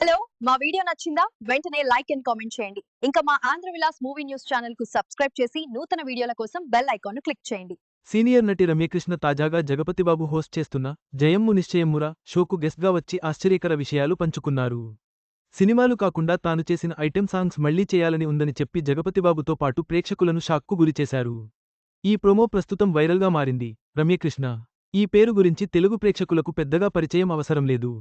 Hello మా video నచ్చిందా? వెంటనే లైక్ అండ్ కామెంట్ చేయండి. ఇంకా మా ఆంధ్ర విలాస్ మూవీ న్యూస్ ఛానల్కు సబ్స్క్రైబ్ చేసి నూతన వీడియోల కోసం బెల్ ఐకాన్ క్లిక్ చేయండి. సీనియర్ నటి రమ్యకృష్ణ తాజాగా జగపతిబాబు హోస్ట్ చేస్తున్న జయమ్ము నిశ్చయమ్మురా షోకు గెస్ట్గా వచ్చి ఆశ్చర్యకర విషయాలు పంచుకున్నారు. సినిమాలు కాకుండా తాను చేసిన ఐటెం సాంగ్స్ మళ్ళీ చేయాలని ఉందని చెప్పి జగపతిబాబుతో పాటు ప్రేక్షకులను షాక్కు గురిచేశారు ఈ ప్రోమో ప్రస్తుతం వైరల్గా మారింది. రమ్యకృష్ణ ఈ పేరు గురించి తెలుగు ప్రేక్షకులకు పెద్దగా పరిచయం అవసరం లేదు.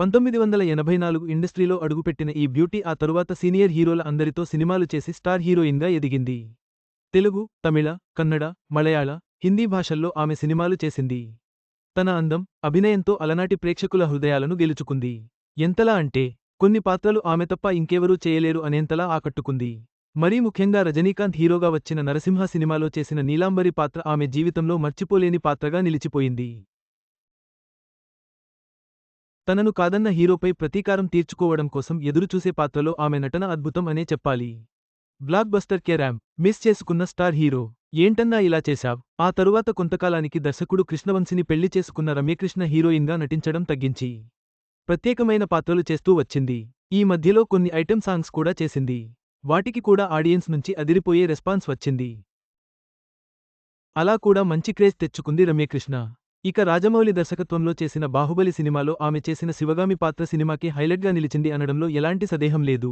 పంతొమ్మిది వందల ఎనభై నాలుగు ఇండస్ట్రీలో అడుగుపెట్టిన ఈ బ్యూటీ ఆ తరువాత సీనియర్ హీరోల అందరితో సినిమాలు చేసి స్టార్ హీరోయిన్గా ఎదిగింది. తెలుగు తమిళ కన్నడ మలయాళ హిందీ భాషల్లో ఆమె సినిమాలు చేసింది. తన అందం అభినయంతో అలనాటి ప్రేక్షకుల హృదయాలను గెలుచుకుంది. ఎంతలా అంటే కొన్ని పాత్రలు ఆమె తప్ప ఇంకెవరూ చేయలేరు అనేంతలా ఆకట్టుకుంది. మరీ ముఖ్యంగా రజనీకాంత్ హీరోగా వచ్చిన నరసింహ సినిమాలో చేసిన నీలాంబరి పాత్ర ఆమె జీవితంలో మర్చిపోలేని పాత్రగా నిలిచిపోయింది. తనను కాదన్న హీరోపై ప్రతీకారం తీర్చుకోవడం కోసం ఎదురుచూసే పాత్రలో ఆమె నటన అద్భుతం అనే చెప్పాలి. బ్లాక్ బస్టర్ కెరామ్ మిస్ చేసుకున్న స్టార్ హీరో ఏంటన్నా ఇలా చేశావ్? ఆ తరువాత కొంతకాలానికి దర్శకుడు కృష్ణవంశిని పెళ్ళి చేసుకున్న రమ్యకృష్ణ హీరోయిన్గా నటించడం తగ్గించి ప్రత్యేకమైన పాత్రలు చేస్తూ వచ్చింది. ఈ మధ్యలో కొన్ని ఐటెం సాంగ్స్ కూడా చేసింది. వాటికి కూడా ఆడియన్స్ నుంచి అదిరిపోయే రెస్పాన్స్ వచ్చింది. అలా కూడా మంచి క్రేజ్ తెచ్చుకుంది రమ్యకృష్ణ. ఇక రాజమౌళి దర్శకత్వంలో చేసిన బాహుబలి సినిమాలో ఆమె చేసిన శివగామి పాత్ర సినిమాకి హైలైట్గా నిలిచింది అనడంలో ఎలాంటి సందేహం లేదు.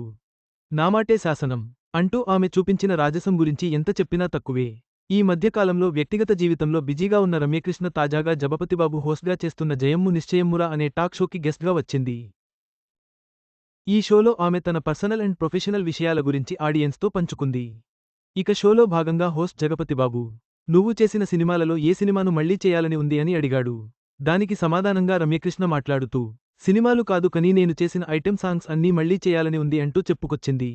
నామాటే శాసనం అంటూ ఆమె చూపించిన రాజసం గురించి ఎంత చెప్పినా తక్కువే. ఈ మధ్యకాలంలో వ్యక్తిగత జీవితంలో బిజీగా ఉన్న రమ్యకృష్ణ తాజాగా జబపతిబాబు హోస్ట్గా చేస్తున్న జయమ్ము నిశ్చయమ్మురా అనే టాక్ షోకి గెస్ట్గా వచ్చింది. ఈ షోలో ఆమె తన పర్సనల్ అండ్ ప్రొఫెషనల్ విషయాల గురించి ఆడియన్స్తో పంచుకుంది. ఇక షోలో భాగంగా హోస్ట్ జగపతిబాబు. నువ్వు చేసిన సినిమాలలో ఏ సినిమాను మళ్ళీ చేయాలని ఉంది అని అడిగాడు. దానికి సమాధానంగా రమ్యకృష్ణ మాట్లాడుతూ సినిమాలు కాదు కని నేను చేసిన ఐటెం సాంగ్స్ అన్నీ మళ్ళీ చేయాలని ఉంది అంటూ చెప్పుకొచ్చింది.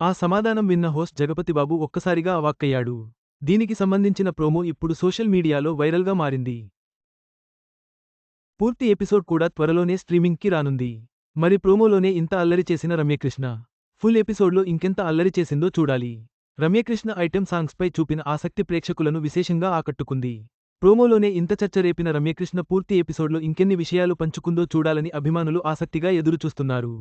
ఆ సమాధానం విన్న హోస్ట్ జగపతిబాబు ఒక్కసారిగా అవాక్కయ్యాడు. దీనికి సంబంధించిన ప్రోమో ఇప్పుడు సోషల్ మీడియాలో వైరల్గా మారింది. పూర్తి ఎపిసోడ్ కూడా త్వరలోనే స్ట్రీమింగ్కి రానుంది. మరి ప్రోమోలోనే ఇంత అల్లరి చేసిన రమ్యకృష్ణ ఫుల్ ఎపిసోడ్లో ఇంకెంత అల్లరి చేసిందో చూడాలి. రమ్యకృష్ణ ఐటెం సాంగ్స్పై చూపిన ఆసక్తి ప్రేక్షకులను విశేషంగా ఆకట్టుకుంది. ప్రోమోలోనే ఇంత చర్చ రేపిన రమ్యకృష్ణ పూర్తి ఎపిసోడ్లో ఇంకెన్ని విషయాలు పంచుకుందో చూడాలని అభిమానులు ఆసక్తిగా ఎదురుచూస్తున్నారు.